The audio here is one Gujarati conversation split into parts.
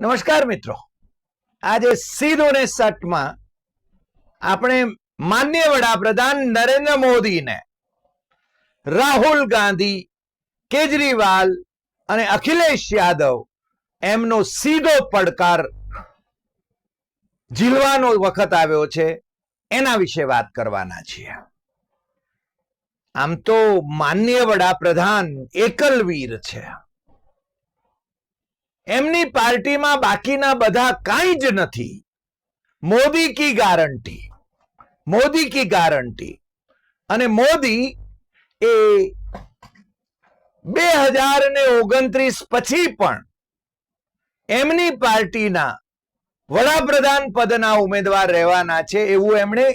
નમસ્કાર મિત્રો. આજે સીધો ને સટમાં આપણે માન્ય વડાપ્રધાન નરેન્દ્ર મોદીને રાહુલ ગાંધી, કેજરીવાલ અને અખિલેશ યાદવ એમનો સીધો પડકાર ઝીલવાનો વખત આવ્યો છે. એના વિશે વાત કરવાના છીએ. આમ તો માન્ય વડાપ્રધાન એકલવીર છે. એમની પાર્ટીમાં બાકીના બધા કાંઈ જ નથી. મોદી કી ગારંટી મોદી કી ગારંટી અને મોદી એ બે હજાર ને ઓગણત્રીસ પછી પણ એમની પાર્ટીના વડાપ્રધાન પદના ઉમેદવાર રહેવાના છે એવું એમણે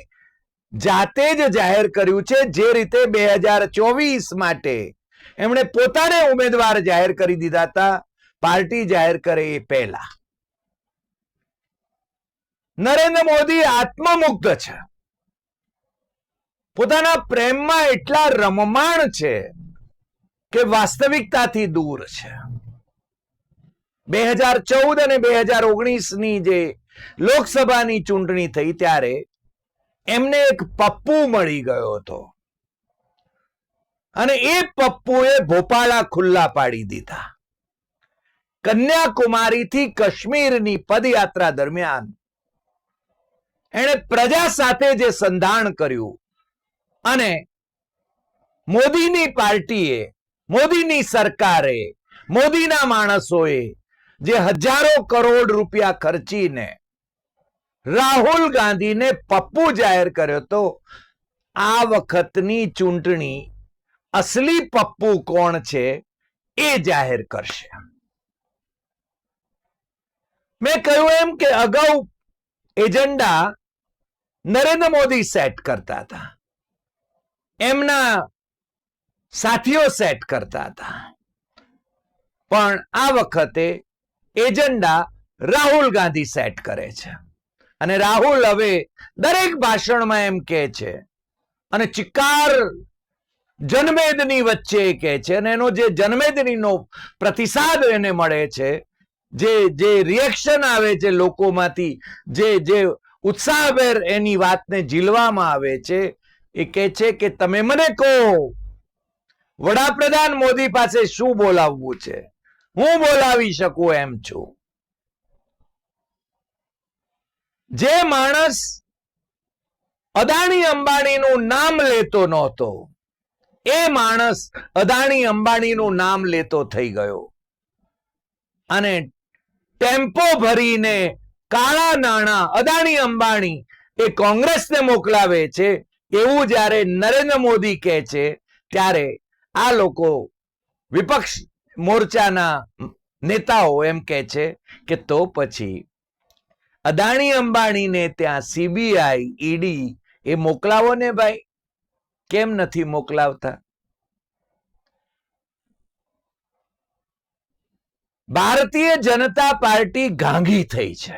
જાતે જ જાહેર કર્યું છે જે રીતે બે હજાર ચોવીસ માટે એમણે પોતાને ઉમેદવાર જાહેર કરી દીધા હતા. પાર્ટી જાહેર કરે એ પહેલા. નરેન્દ્ર મોદી આત્મમુગ્ધ છે. પોતાના પ્રેમમાં એટલા રમમાણ છે કે વાસ્તવિકતાથી દૂર છે. બે હજાર ચૌદ અને બે હજાર ઓગણીસની જે લોકસભાની ચૂંટણી થઈ ત્યારે એમને એક પપ્પુ મળી ગયો હતો. અને એ પપ્પુએ ભોપાળા ખુલ્લા પાડી દીધા. કન્યાકુમારીથી કાશ્મીરની પદયાત્રા દરમિયાન એણે પ્રજા સાથે જે સંધાન કર્યું અને મોદીની પાર્ટીએ, મોદીની સરકારે, મોદીના માણસોએ જે હજારો કરોડ રૂપિયા ખર્ચીને રાહુલ ગાંધીને પપ્પુ જાહેર કર્યો તો આ વખતની ચૂંટણી અસલી પપ્પુ કોણ છે એ જાહેર કરશે. મેં કહ્યું એમ કે અગાઉ એજન્ડા નરેન્દ્ર મોદી સેટ કરતા હતા. એમના સાથીઓ સેટ કરતા હતા. પણ આ વખતે એજન્ડા રાહુલ ગાંધી સેટ કરે છે. અને રાહુલ હવે દરેક ભાષણમાં એમ કે છે અને ચિકાર જનમેદની વચ્ચે કહે છે અને એનો જે જનમેદનીનો પ્રતિસાદ એને મળે છે જે જે રિએક્શન આવે છે લોકોમાંથી, જે જે ઉત્સાહભેર એની વાતને ઝીલવામાં આવે છે, એ કહે છે કે તમે મને કહો, વડાપ્રધાન મોદી પાસે શું બોલાવવું છે? હું બોલાવી શકું એમ છું. જે માણસ અદાણી અંબાણીનું નામ લેતો નહોતો, એ માણસ અદાણી અંબાણીનું નામ લેતો થઈ ગયો. અને ટેમ્પો ભરીને કાળા નાણાં, અદાણી અંબાણી એ કોંગ્રેસને મોકલાવે છે, એવું જ્યારે નરેન્દ્ર મોદી કહે છે, ત્યારે આ લોકો વિપક્ષ મોરચાના નેતાઓ એમ કહે છે કે તો પછી અદાણી અંબાણીને ત્યાં સીબીઆઈ ઈડી એ મોકલાવો ને ભાઈ. કેમ નથી મોકલાવતા? ભારતીય જનતા પાર્ટી ગાંગી થઈ છે.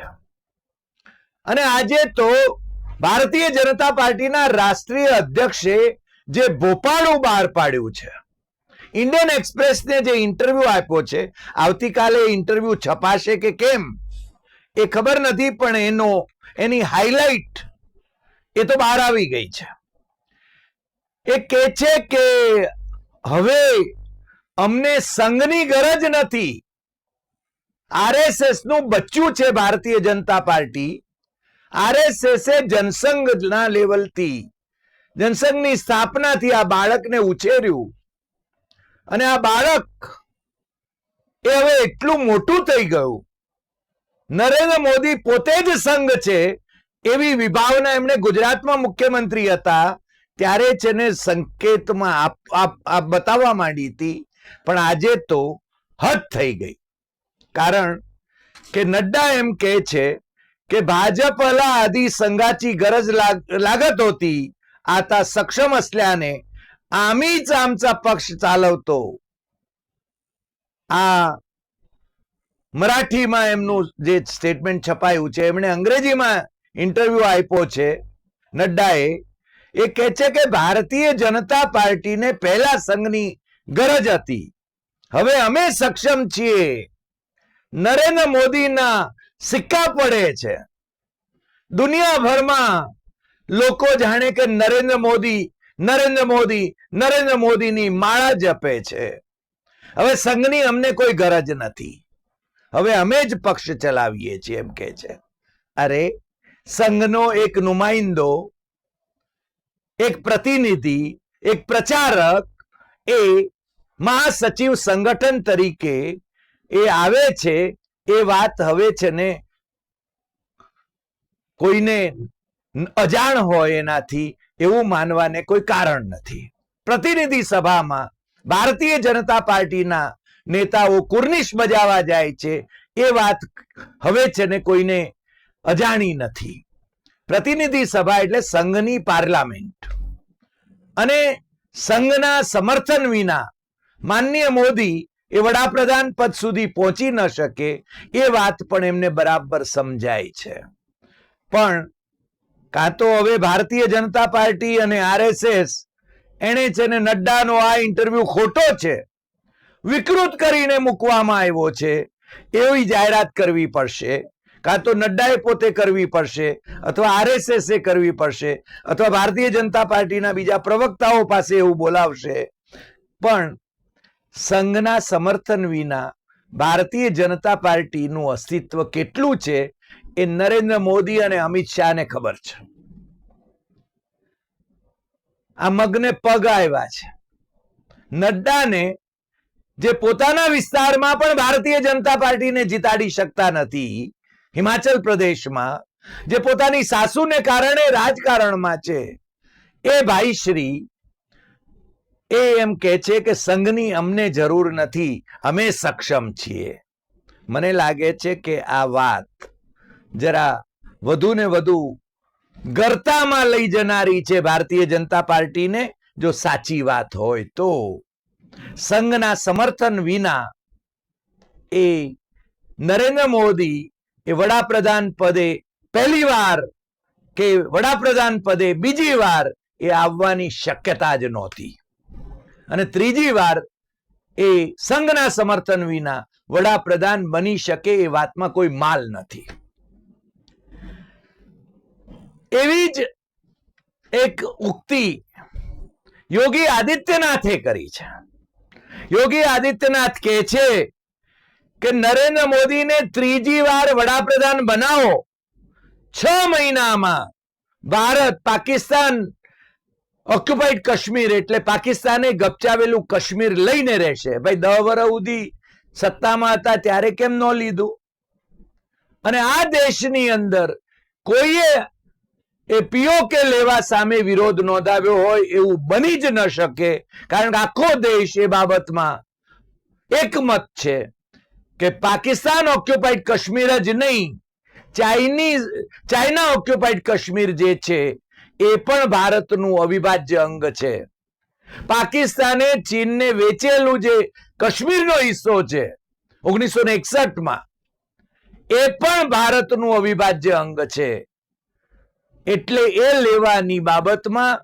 અને આજે તો ભારતીય જનતા પાર્ટીના રાષ્ટ્રીય અધ્યક્ષે જે ભોપાળું બહાર પાડ્યું છે, ઇન્ડિયન એક્સપ્રેસને જે ઇન્ટરવ્યુ આપ્યો છે, આવતીકાલે ઇન્ટરવ્યુ છપાશે કે કેમ, એ ખબર નથી, પણ એનો, એની હાઇલાઇટ એ તો બહાર આવી ગઈ છે. એ કે છે કે હવે અમને સંઘની ગરજ નથી આરએસએસનું બચ્ચું છે ભારતીય જનતા પાર્ટી. આરએસએસ જનસંઘના લેવલથી, જનસંઘની સ્થાપનાથી આ બાળકને ઉછેર્યું. અને આ બાળક એ હવે એટલું મોટું થઈ ગયું. નરેન્દ્ર મોદી પોતે જ સંઘ છે, એવી વિભાવના એમણે ગુજરાતમાં મુખ્યમંત્રી હતા, ત્યારે જ એને સંકેતમાં બતાવવા માંડી હતી, પણ આજે તો હદ થઈ ગઈ. કારણ કે નડ્ડા એમ કહે છે કે भाजपला आधी संघाची गरज लाग लागत होती आता सक्षम असल्याने आम्हीच आमचा पक्ष चालवतो આ મરાઠીમાં એમનું જે સ્ટેટમેન્ટ છપાયું છે, એમણે અંગ્રેજીમાં ઇન્ટરવ્યુ આપ્યો છે, નડ્ડાએ, એ કહે છે કે ભારતીય જનતા પાર્ટીને પહેલા સંઘની ગરજ હતી. હવે અમે સક્ષમ છીએ. નરેન્દ્ર મોદીના સિક્કા પડે છે. દુનિયાભરમાં લોકો જાણે કે નરેન્દ્ર મોદી નરેન્દ્ર મોદી, નરેન્દ્ર મોદીની માળા જપે છે. હવે સંઘની અમને કોઈ ગરજ નથી. હવે અમે જ પક્ષ ચલાવીએ છીએ એમ કે છે. અરે, સંઘનો એક નુમાઇંદો એક પ્રતિનિધિ, એક પ્રચારક એ મહાસચિવ સંગઠન તરીકે એ આવે છે, એ વાત હવે છે ને કોઈને અજાણ હોય એનાથી એવું માનવાને કોઈ કારણ નથી. પ્રતિનિધિ સભામાં ભારતીય જનતા પાર્ટીના નેતાઓ કુર્નિશ બજાવા જાય છે, એ વાત હવે છે ને કોઈને અજાણી નથી. પ્રતિનિધિ સભા એટલે સંઘની પાર્લામેન્ટ. અને સંઘના સમર્થન વિના માનનીય મોદી એ વડાપ્રધાન પદ સુધી પહોંચી ન શકે, એ વાત પણ એમને બરાબર સમજાય છે. પણ કાં તો હવે ભારતીય જનતા પાર્ટી અને આરએસએસ એને છે ને નડ્ડાનો આ ઇન્ટરવ્યુ ખોટો છે, વિકૃત કરીને મૂકવામાં આવ્યો છે, એવી જાહેરાત કરવી પડશે, કાં તો નડ્ડાએ પોતે કરવી પડશે, અથવા આરએસએસ કરવી પડશે, અથવા ભારતીય જનતા પાર્ટીના બીજા પ્રવક્તાઓ પાસે એવું બોલાવશે. પણ સંઘના સમર્થન વિના ભારતીય જનતા પાર્ટીનું અસ્તિત્વ કેટલું છે એ નરેન્દ્ર મોદી અને અમિત શાહને ખબર છે. આ મગને પગ આવ્યા છે. નડ્ડાને જે પોતાના વિસ્તારમાં પણ ભારતીય જનતા પાર્ટીને જીતાડી શકતા નથી, હિમાચલ પ્રદેશમાં જે પોતાની સાસુને કારણે રાજકારણમાં છે, એ ભાઈ શ્રી એ એમ કે છે કે સંઘની અમને જરૂર નથી, અમે સક્ષમ છીએ. મને લાગે છે કે આ વાત જરા વધુ ને વધુ ગરતામાં લઈ જનારી છે ભારતીય જનતા પાર્ટીને, જો સાચી વાત હોય તો. સંઘના સમર્થન વિના એ નરેન્દ્ર મોદી એ વડાપ્રધાન પદે પહેલી વાર કે વડાપ્રધાન પદે બીજી વાર એ આવવાની શક્યતા જ નહોતી. અને ત્રીજી વાર એ સંઘના સમર્થન વિના વડાપ્રધાન બની શકે એ વાતમાં કોઈ માલ નથી. એવી જ એક ઉક્તિ યોગી આદિત્યનાથે કરી છે. યોગી આદિત્યનાથ કહે છે કે, નરેન્દ્ર મોદીને ત્રીજી વાર વડાપ્રધાન બનાવો. છ મહિનામાં ભારત, પાકિસ્તાન ઓક્યુપાઈડ કાશ્મીર એટલે પાકિસ્તાને ગપચાવેલું કાશ્મીર લઈને રહેશે. ભાઈ દહ વર્ષ સુધી સત્તામાં હતા, ત્યારે કેમ ન લીધું? અને આ દેશની અંદર કોઈએ એ પીઓકે લેવા સામે વિરોધ નોંધાવ્યો હોય એવું બની જ ન શકે, કારણ કે આખો દેશ એ બાબતમાં એકમત છે કે પાકિસ્તાન ઓક્યુપાઈડ કાશ્મીર જ નહીં, ચાઇનીઝ, ચાઇના ઓક્યુપાઈડ કાશ્મીર જે છે એ પણ ભારતનું અવિભાજ્ય અંગ છે. પાકિસ્તાને ચીનને વેચેલું જે કાશ્મીરનો હિસ્સો છે ઓગણીસો ને એકસઠમાં, એ પણ ભારતનું અવિભાજ્ય અંગ છે. એટલે એ લેવાની બાબતમાં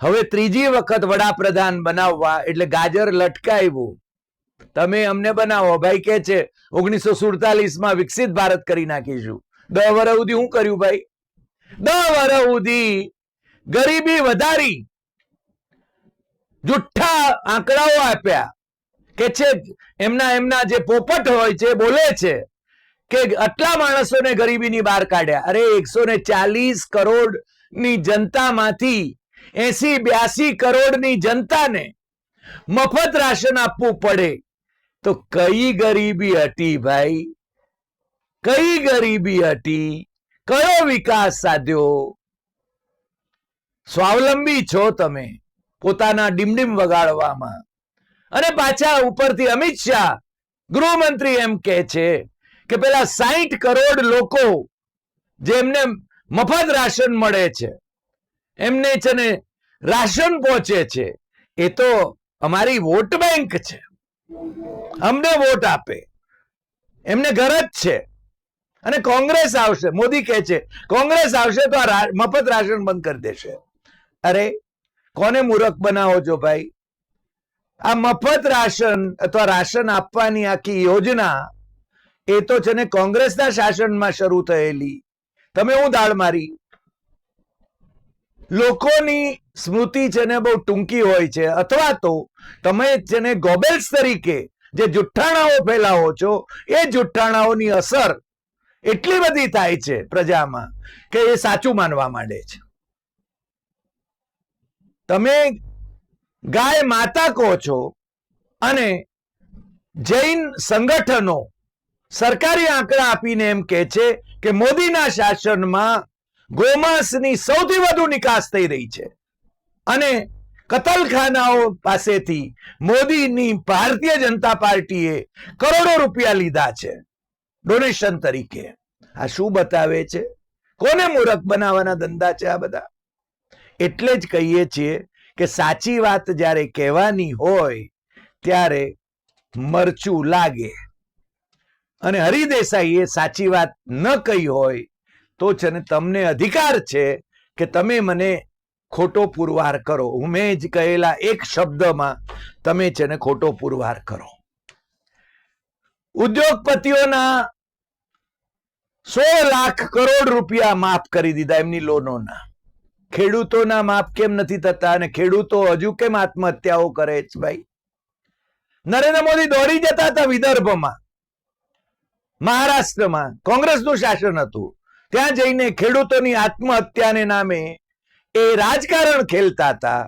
હવે ત્રીજી વખત વડાપ્રધાન બનાવવા એટલે ગાજર લટકાવ્યું તમે અમને બનાવો, ભાઈ કે છે ઓગણીસો સુડતાલીસમાં વિકસિત ભારત કરી નાખીશું. દસ વર્ષ સુધી શું કર્યું, ભાઈ? દહ વર્ષ સુધી ગરીબી વધારી જુઠ્ઠા આંકડાઓ આપ્યા કે છે એમના એમના જે પોપટ હોય છે બોલે છે કે આટલા માણસોને ગરીબીની બહાર કાઢ્યા. અરે એકસો ને ચાલીસ કરોડની જનતામાંથી એસી બ્યાસી કરોડની જનતાને મફત રાશન આપવું પડે. તો કઈ ગરીબી હતી ભાઈ? કઈ ગરીબી હતી? કયો વિકાસ સાધ્યો? સ્વાવલંબી છો તમે પોતાના ડીમડીમ વગાડવામાં. અને પાછા ઉપરથી અમિત શાહ, ગૃહમંત્રી એમ કે છે કે પેલા સાહીઠ કરોડ લોકો જેમને મફત રાશન મળે છે, એમને છે ને રાશન પહોંચે છે, એ તો અમારી વોટ બેંક છે. અમને વોટ આપે. એમને ગરજ છે. અને કોંગ્રેસ આવશે, મોદી કહે છે, કોંગ્રેસ આવશે તો આ મફત રાશન બંધ કરી દેશે. અરે, કોને મૂરખ બનાવો છો ભાઈ? આ મફત રાશન અથવા રાશન આપવાની આખી યોજના, એ તો છે ને કોંગ્રેસના શાસનમાં શરૂ થયેલી. તમે હું દાળ મારી? લોકોની સ્મૃતિ છે ને બહુ ટૂંકી હોય છે. અથવા તો તમે છે ને ગોબેલ્સ તરીકે જે જુઠ્ઠાણાઓ ફેલાવો છો, એ જુઠ્ઠાણાઓની અસર એટલી બધી થાય છે પ્રજામાં કે એ સાચું માનવા માંડે છે. તમે ગાય માતા કહો છો અને જૈન સંગઠનો સરકારી આંકડા આપીને એમ કે છે કે મોદીના શાસનમાં ગોમાંસની સૌથી વધુ નિકાસ થઈ રહી છે. અને કતલખાનાઓ પાસેથી મોદીની ભારતીય જનતા પાર્ટીએ કરોડો રૂપિયા લીધા છે ડોનેશન તરીકે. આ શું બતાવે છે? કોને મૂરખ બનાવવાના ધંધા છે આ બધા? એટલે જ કહીએ છીએ કે સાચી વાત જ્યારે કહેવાની હોય, ત્યારે મરચું લાગે. અને હરિદેસાઈએ સાચી વાત ન કહી હોય, તો છે ને તમને અધિકાર છે કે તમે મને ખોટો પુરવાર કરો. હું મેં જ કહેલા એક શબ્દમાં, તમે છે ને ખોટો પુરવાર કરો. ઉદ્યોગપતિઓના સો લાખ કરોડ રૂપિયા માફ કરી દીધા એમની લોનોના ખેડૂતોના માપ કેમ નથી થતા અને ખેડૂતો હજુ કેમ આત્મહત્યાઓ કરે છે ભાઈ? નરેન્દ્ર મોદી દોડી જતા હતા વિદર્ભમાં, મહારાષ્ટ્રમાં, કોંગ્રેસનું શાસન હતું. ત્યાં જઈને ખેડૂતોની આત્મહત્યાને નામે એ રાજકારણ ખેલતા હતા.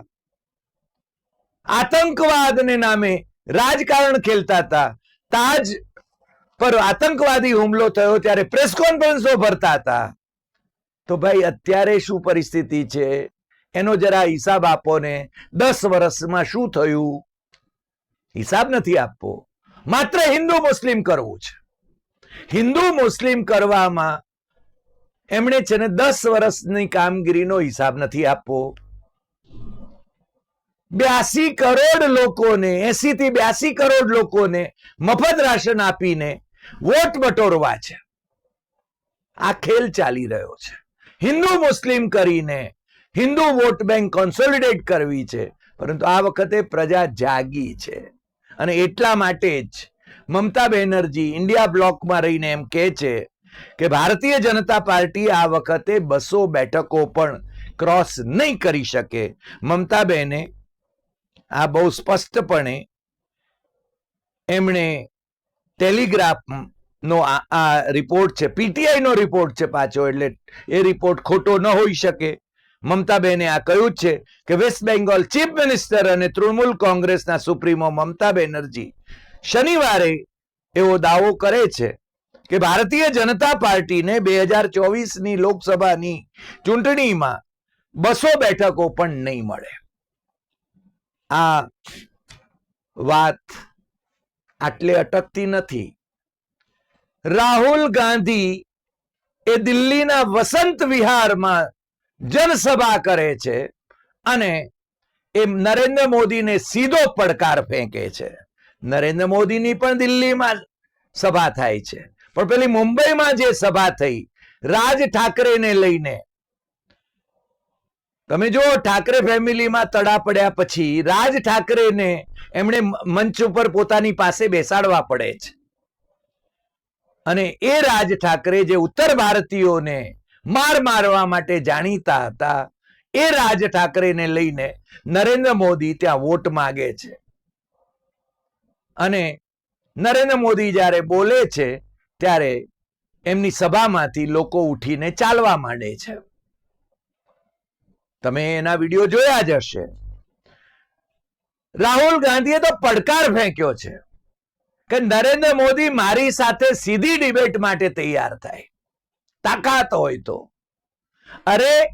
આતંકવાદને નામે રાજકારણ ખેલતા હતા. તાજ પર આતંકવાદી હુમલો થયો ત્યારે પ્રેસ કોન્ફરન્સો ભરતા હતા. તો ભાઈ અત્યારે શું પરિસ્થિતિ છે? એનો જરા હિસાબ આપો ને. દસ વર્ષમાં શું થયું? હિસાબ નથી આપવો. માત્ર હિન્દુ મુસ્લિમ કરવું છે. હિન્દુ મુસ્લિમ કરવામાં એમણે છે ને દસ વર્ષની કામગીરીનો હિસાબ નથી આપવો. બ્યાસી કરોડ લોકોને એસી થી બ્યાસી કરોડ લોકોને મફત રાશન આપીને વોટ બટોરવા છે. આ ખેલ ચાલી રહ્યો છે. હિન્દુ મુસ્લિમ કરીને હિન્દુ વોટ બેંક કોન્સોલિડેટ કરવી છે. પરંતુ આ વખતે પ્રજા જાગી છે. અને એટલા માટે જ મમતા બેનર્જી ઇન્ડિયા બ્લોકમાં રહીને એમ કહે છે કે ભારતીય જનતા પાર્ટી આ વખતે બસો બેઠકો પણ ક્રોસ નહીં કરી શકે. મમતા બેને આ બહુ સ્પષ્ટપણે એમણે ટેલિગ્રાફ નો આ રિપોર્ટ છે. પીટીઆઈ નો રિપોર્ટ છે પાછો, એટલે એ રિપોર્ટ ખોટો ન હોઈ શકે. મમતાબેને આ કહ્યું છે કે વેસ્ટ બેંગોલ ચીફ મિનિસ્ટર અને તૃણમૂલ કોંગ્રેસના સુપ્રીમો મમતા બેનર્જી શનિવારે એવો દાવો કરે છે કે ભારતીય જનતા પાર્ટીને બે હજાર ચોવીસની લોકસભાની ચૂંટણીમાં બસો બેઠકો પણ નહીં મળે. આ વાત આટલે અટકતી નથી. રાહુલ ગાંધી એ દિલ્હીના વસંત વિહારમાં જનસભા કરે છે અને એ નરેન્દ્ર મોદીને સીધો પડકાર ફેંકે છે. નરેન્દ્ર મોદીની પણ દિલ્હીમાં સભા થાય છે. પણ પેલી મુંબઈમાં જે સભા થઈ, રાજ ઠાકરેને લઈને, તમે જો ઠાકરે ફેમિલીમાં તડા પડ્યા પછી રાજ ઠાકરેને એમણે મંચ ઉપર પોતાની પાસે બેસાડવા પડે છે. અને એ રાજ ઠાકરે જે ઉત્તર ભારતીયોને માર મારવા માટે જાણીતા હતા, એ રાજ ઠાકરેને લઈને નરેન્દ્ર મોદી ત્યાં વોટ માગે છે. અને નરેન્દ્ર મોદી જ્યારે બોલે છે, ત્યારે એમની સભામાંથી લોકો ઉઠીને ચાલવા માંડે છે. તમે એના વીડિયો જોયા જ હશે. રાહુલ ગાંધીએ તો પડકાર ફેંક્યો છે. કે નરેન્દ્ર મોદી મારી સાથે સીધી ડિબેટ માટે તૈયાર થાય. તાકાત હોય તો. અરે,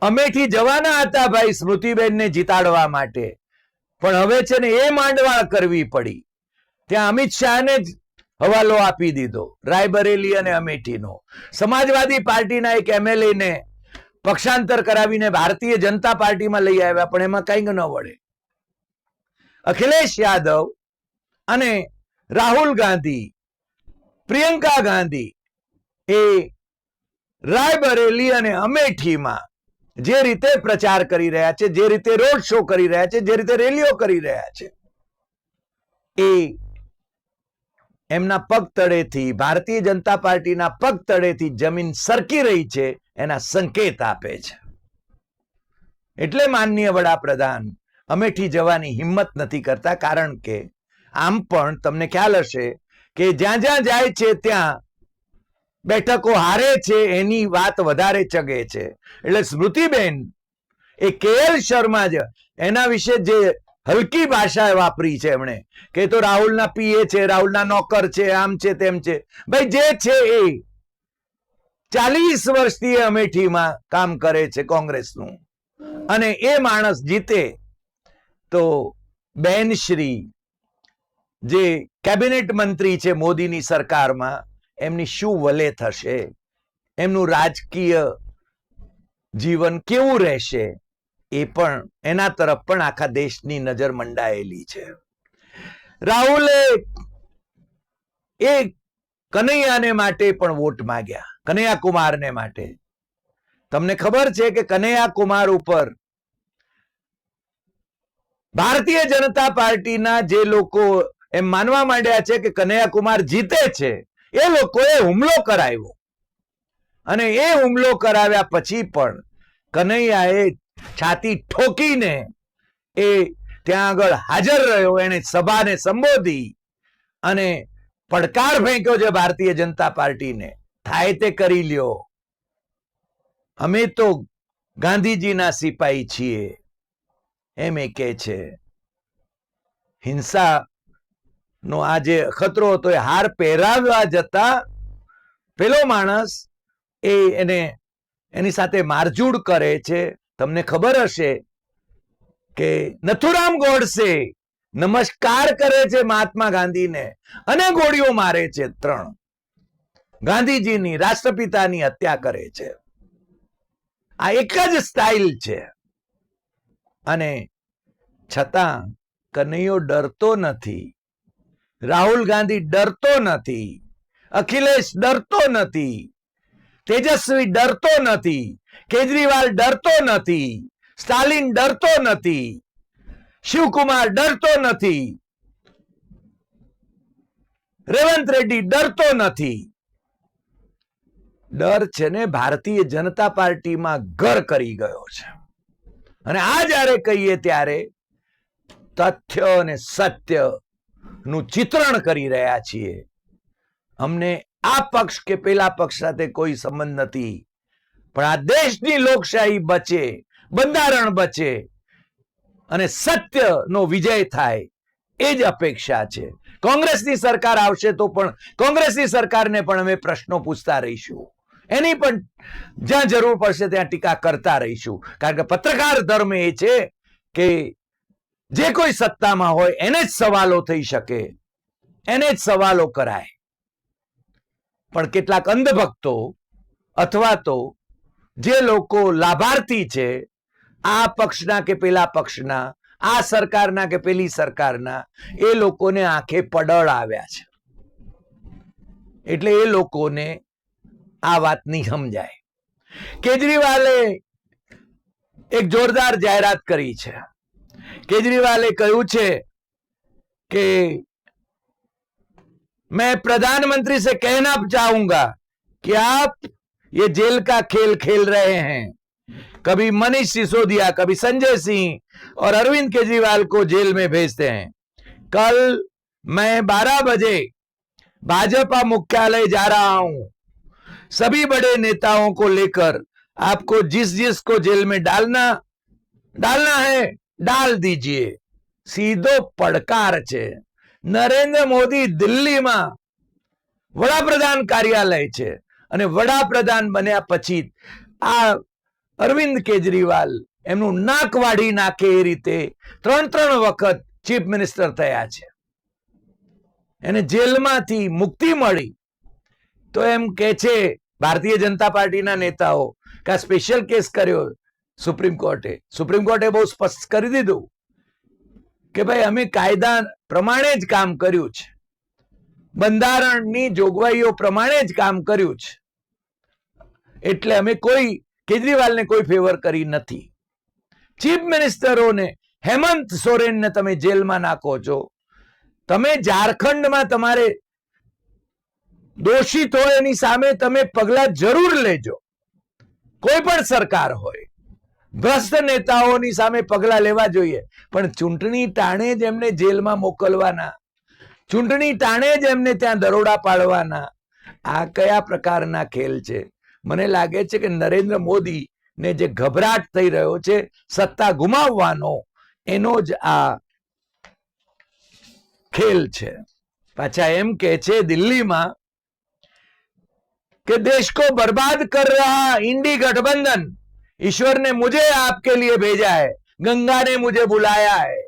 અમેઠી જવાના હતા ભાઈ સ્મૃતિબેનને જીતાડવા માટે. પણ હવે છે ને એ માંડવાળ કરવી પડી. ત્યાં અમિત શાહને જ હવાલો આપી દીધો, રાયબરેલી અને અમેઠીનો. સમાજવાદી પાર્ટીના એક એમએલએને પક્ષાંતર કરાવીને ભારતીય જનતા પાર્ટીમાં લઈ આવ્યા, પણ એમાં કંઈક ન વળે. અખિલેશ યાદવ અને રાહુલ ગાંધી, પ્રિયંકા ગાંધી એ રાયબરેલી અને અમેઠીમાં જે રીતે પ્રચાર કરી રહ્યા છે, જે રીતે રોડ શો કરી રહ્યા છે, જે રીતે રેલીઓ કરી રહ્યા છે, એ એમના પગ તળેથી ભારતીય જનતા પાર્ટીના પગ તળેથી જમીન સરકી રહી છે, એના સંકેત આપે છે. એટલે માનનીય વડાપ્રધાન, અમેઠી જવાની હિંમત નથી કરતા, કારણ કે આમ પણ તમને ખ્યાલ હશે કે જ્યાં જ્યાં જાય છે ત્યાં બેઠકો હારે છે, એની વાત વધારે ચગે છે. એટલે સ્મૃતિબેન, એ કેએલ શર્મા જ એના વિશે જે હલકી ભાષા વાપરી છે એમણે, કે તો રાહુલના પીએ છે, રાહુલના નોકર છે, આમ છે, તેમ છે. ભાઈ, જે છે એ ચાલીસ વર્ષથી અમેઠીમાં કામ કરે છે કોંગ્રેસનું. અને એ માણસ જીતે તો બેન શ્રી જે કેબિનેટ મંત્રી છે મોદીની સરકારમાં, એમની શું વલે થશે? એમનું રાજકીય જીવન કેવું રહેશે? એ પણ, એના તરફ પણ આખા દેશની નજર મંડાયેલી છે. રાહુલે એ કનૈયાને માટે પણ વોટ માંગ્યા કનૈયા કુમારને માટે. તમને ખબર છે કે કનૈયા કુમાર ઉપર ભારતીય જનતા પાર્ટીના જે લોકો એમ માનવા માંડ્યા છે કે કનૈયાકુમાર જીતે છે. એ લોકોએ હુમલો કરાવ્યો. અને એ હુમલો કરાવ્યા પછી પણ કનૈયાએ છાતી ઠોકીને એ ત્યાં આગળ હાજર રહ્યો. એને સભાને સંબોધી અને પડકાર ફેંક્યો છે ભારતીય જનતા પાર્ટીને. થાય તે કરી લ્યો. અમે તો ગાંધીજીના સિપાહી છીએ. એમ એ કે છે. હિંસા નો આ જે ખતરો હતો એ હાર પહેરાવવા જતા પેલો માણસ એ એને એની સાથે મારઝૂડ કરે છે. તમને ખબર હશે કે નથુરામ ગોડસે નમસ્કાર કરે છે મહાત્મા ગાંધીને અને ગોળીઓ મારે છે ત્રણ. ગાંધીજીની રાષ્ટ્રપિતાની હત્યા કરે છે. આ એક જ સ્ટાઇલ છે. અને છતાં કનૈયો ડરતો નથી. રાહુલ ગાંધી ડરતો નથી, અખિલેશ ડરતો નથી, તેજસ્વી ડરતો નથી, કેજરીવાલ ડરતો નથી, સ્ટાલિન ડરતો નથી, શિવકુમાર ડરતો નથી, રેવંત રેડ્ડી ડરતો નથી. ડર છે ને ભારતીય જનતા પાર્ટીમાં ઘર કરી ગયો છે. અને આ જ્યારે કહીએ ત્યારે તથ્ય અને સત્ય નું ચિત્રણ કરી રહ્યા છીએ. અમને આ પક્ષ કે પેલા પક્ષ સાથે કોઈ સંબંધ નથી. પણ આ દેશની લોકશાહી બચે, બંધારણ બચે અને સત્ય નો વિજય થાય એ જ અપેક્ષા છે. કોંગ્રેસની સરકાર આવશે તો પણ કોંગ્રેસની સરકારને પણ અમે પ્રશ્નો પૂછતા રહીશું. એની પણ જ્યાં જરૂર પડશે ત્યાં ટીકા કરતા રહીશું. કારણ કે પત્રકાર ધર્મ એ છે કે જે કોઈ સત્તામાં હોય એને જ સવાલો થઈ શકે. એને જ સવાલો કરાય. પણ કેટલાક અંધભક્તો અથવા તો જે લોકો લાભાર્થી છે, આ પક્ષના કે પેલા પક્ષના, આ સરકારના કે પેલી સરકારના, એ લોકોને આંખે પડળ આવ્યા છે. એટલે એ લોકોને આ વાત નહીં સમજાય. કેજરીવાલે એક જોરદાર જાહેરાત કરી છે. केजरीवाल કહ્યું છે કે मैं प्रधानमंत्री से कहना चाहूंगा कि आप ये जेल का खेल खेल रहे हैं कभी मनीष सिसोदिया कभी संजय सिंह और अरविंद केजरीवाल को जेल में भेजते हैं कल मैं 12 बजे भाजपा मुख्यालय जा रहा हूं सभी बड़े नेताओं को लेकर आपको जिस जिस को जेल में डालना डालना है डाल दीजिए સીધો પડકાર છે નરેન્દ્ર મોદી દિલ્હીમાં વડાપ્રધાન કાર્યાલય છે અને વડાપ્રધાન બન્યા પછી આ અરવિંદ કેજરીવાલ એમનું નાક વાઢી નાખે એ રીતે ત્રણ ત્રણ વખત ચીફ મિનિસ્ટર થયા છે એને જેલમાંથી મુક્તિ મળી તો એમ કે છે ભારતીય જનતા પાર્ટીના નેતાઓ કે આ સ્પેશિયલ કેસ કર્યો સુપ્રીમ કોર્ટે. સુપ્રીમ કોર્ટે બહુ સ્પષ્ટ કરી દીધું કે ભાઈ અમે કાયદા પ્રમાણે જ કામ કર્યું છે. બંધારણની જોગવાઈઓ પ્રમાણે જ કામ કર્યું છે. એટલે અમે કોઈ કેજરીવાલને કોઈ ફેવર કરી નથી. ચીફ મિનિસ્ટરોને હેમંત સોરેનને તમે જેલમાં નાખો છો. તમે ઝારખંડમાં તમારે દોષિત હોય એની સામે તમે પગલા જરૂર લેજો. કોઈ પણ સરકાર હોય. ભ્રષ્ટ નેતાઓની સામે પગલાં લેવા જોઈએ. પણ ચૂંટણી ટાણે જ એમને જેલમાં મોકલવાના. ચૂંટણી ટાણે જ એમને ત્યાં દરોડા પાડવાના. આ કયા પ્રકારના ખેલ છે? મને લાગે છે કે નરેન્દ્ર મોદી ને જે ગભરાટ થઈ રહ્યો છે, સત્તા ગુમાવવાનો, એનો જ આ ખેલ છે. પાછા એમ કે છે દિલ્હીમાં કે દેશ કો બરબાદ કર રહા ઇન્ડી ગઠબંધન. ईश्वर ने मुझे आपके लिए भेजा है ગંગા ને મુજે બુલાયા હે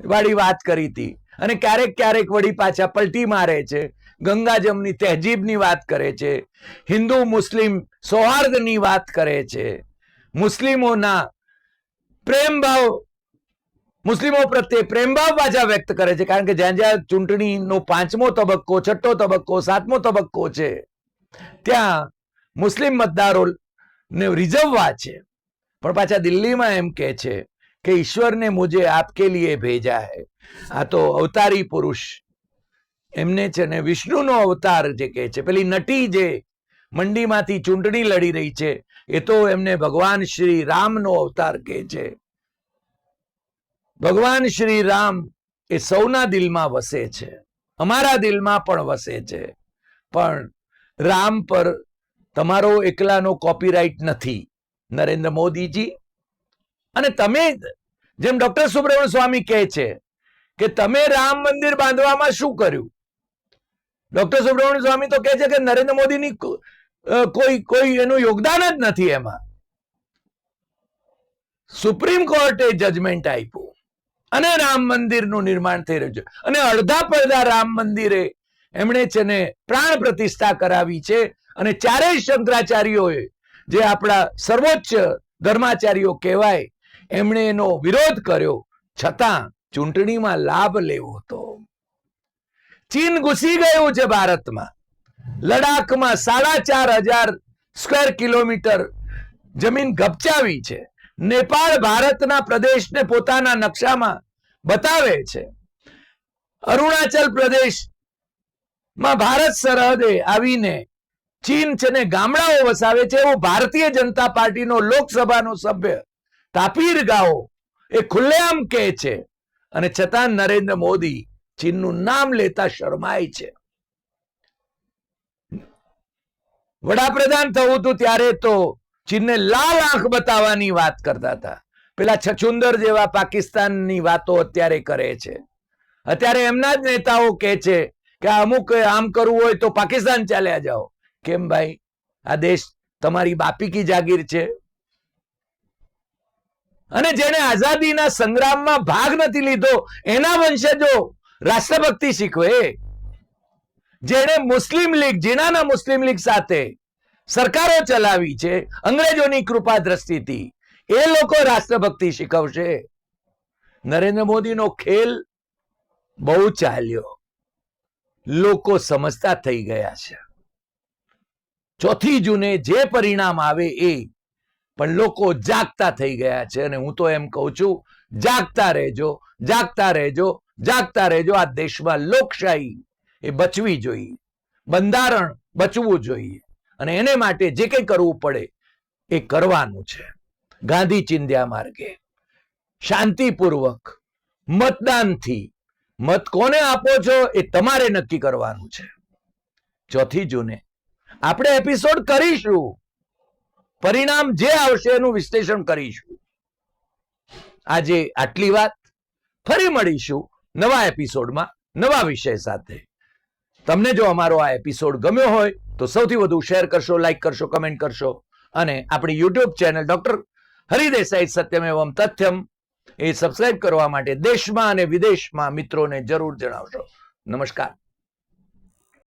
વાળી વાત કરી હતી અને ક્યારેક ક્યારેક વળી પાછા પલટી મારે છે ગંગા જમની તહેજીબની વાત કરે છે હિન્દુ મુસ્લિમ સૌહાર્દની વાત કરે છે મુસ્લિમોના પ્રેમ ભાવ મુસ્લિમો પ્રત્યે પ્રેમભાવ પાછા વ્યક્ત કરે છે કારણ કે જ્યાં જ્યાં ચૂંટણીનો પાંચમો તબક્કો છઠ્ઠો તબક્કો સાતમો તબક્કો છે ત્યાં મુસ્લિમ મતદારો ને રીઝવવા છે. પણ પાછા દિલ્હીમાં એમ કે છે કે ઈશ્વરને મુજે આપકે લીએ ભેજા હે. આ તો અવતારી પુરુષ. એમને છે ને વિષ્ણુનો અવતાર જે કહે છે, પેલી નટી જે મંડીમાંથી ચૂંટણી લડી રહી છે, એ તો એમને ભગવાન શ્રી રામનો અવતાર કહે છે. ભગવાન શ્રી રામ એ સૌના દિલમાં વસે છે. અમારા દિલમાં પણ વસે છે. પણ રામ પર તમારો એકલાનો કોપીરાઇટ નથી. નરેન્દ્ર મોદીજી, અને તમે જેમ ડોક્ટર સુબ્રમણ્ય સ્વામી કહે છે કે તમે રામ મંદિર બાંધવામાં શું કર્યું? ડોક્ટર સુબ્રમણ્ય સ્વામી તો કહે છે કે નરેન્દ્ર મોદીની કોઈ કોઈ એનું યોગદાન જ નથી એમાં. સુપ્રીમ કોર્ટે જજમેન્ટ આપ્યું. અને રામ મંદિરનું નિર્માણ થઈ રહ્યું છે. અને અડધા પડધા રામ મંદિરે એમણે છે ને પ્રાણ પ્રતિષ્ઠા કરાવી છે. અને ચારેય શંકરાચાર્યોએ જે આપણા સર્વોચ્ચ ધર્માચાર્યો કહેવાય, એમણે એનો વિરોધ કર્યો. છતાં ચૂંટણીમાં લાભ લેવો હતો. ચીન ઘૂસી ગયું છે ભારતમાં. લડાખમાં સાડા ચાર હજાર સ્ક્વેર કિલોમીટર જમીન ગપચાવી છે. નેપાળ ભારતના પ્રદેશને પોતાના નકશામાં બતાવે છે. અરુણાચલ પ્રદેશમાં ભારત સરહદે આવીને ચીન છે ને ગામડાઓ વસાવે છે એવો ભારતીય જનતા પાર્ટીનો લોકસભાનો સભ્ય તાપીર ગાઓ એ ખુલ્લેઆમ કહે છે. અને છતાં નરેન્દ્ર મોદી ચીનનું નામ લેતા શરમાય છે. વડાપ્રધાન થવું હતું ત્યારે તો ચીનને લાલ આંખ બતાવવાની વાત કરતા હતા. પેલા છછુંદર જેવા પાકિસ્તાનની વાતો અત્યારે કરે છે. અત્યારે એમના જ નેતાઓ કહે છે કે અમુક આમ કરવું હોય તો પાકિસ્તાન ચાલ્યા જાઓ. કેમ ભાઈ? આ દેશ તમારી બાપી જાગીર છે. અને જેને આઝાદીના સંગ્રામમાં ભાગ નથી લીધો, એના વંશજો રાષ્ટ્રભક્તિ શીખવે, જેણે મુસ્લિમ લીગ, જીનાના મુસ્લિમ લીગ સાથે સરકારો ચલાવી છે, અંગ્રેજોની કૃપા દ્રષ્ટિથી, એ લોકો રાષ્ટ્રભક્તિ શીખવશે. નરેન્દ્ર મોદીનો ખેલ બહુ ચાલ્યો. લોકો સમજતા થઈ ગયા છે. ચોથી જૂને જે પરિણામ આવે એ પણ લોકો જાગતા થઈ ગયા છે અને હું તો એમ કહું છું, જાગતા રહેજો જાગતા રહેજો જાગતા રહેજો. આ દેશમાં લોકશાહી એ બચવી જોઈએ, બંધારણ બચવું જોઈએ અને એને માટે જે કંઈ કરવું પડે એ કરવાનું છે. ગાંધી ચિંધ્યા માર્ગે શાંતિપૂર્વક મતદાનથી મત કોને આપો છો એ તમારે નક્કી કરવાનું છે. ચોથી જૂને આપણે એપિસોડ કરીશું. પરિણામ જે આવશે એનું વિશ્લેષણ કરીશું. આજે આટલી વાત. ફરી મળીશું નવા એપિસોડમાં નવા વિષય સાથે. તમને જો અમારો આ એપિસોડ ગમ્યો હોય, તો સૌથી વધુ શેર કરશો લાઈક કરશો કમેન્ટ કરશો. અને આપણી યુટ્યુબ ચેનલ ડોક્ટર હરિદેસાઈ સત્યમ એવમ તથ્યમ એ સબસ્ક્રાઇબ કરવા માટે દેશમાં અને વિદેશમાં મિત્રોને જરૂર જણાવશો. નમસ્કાર.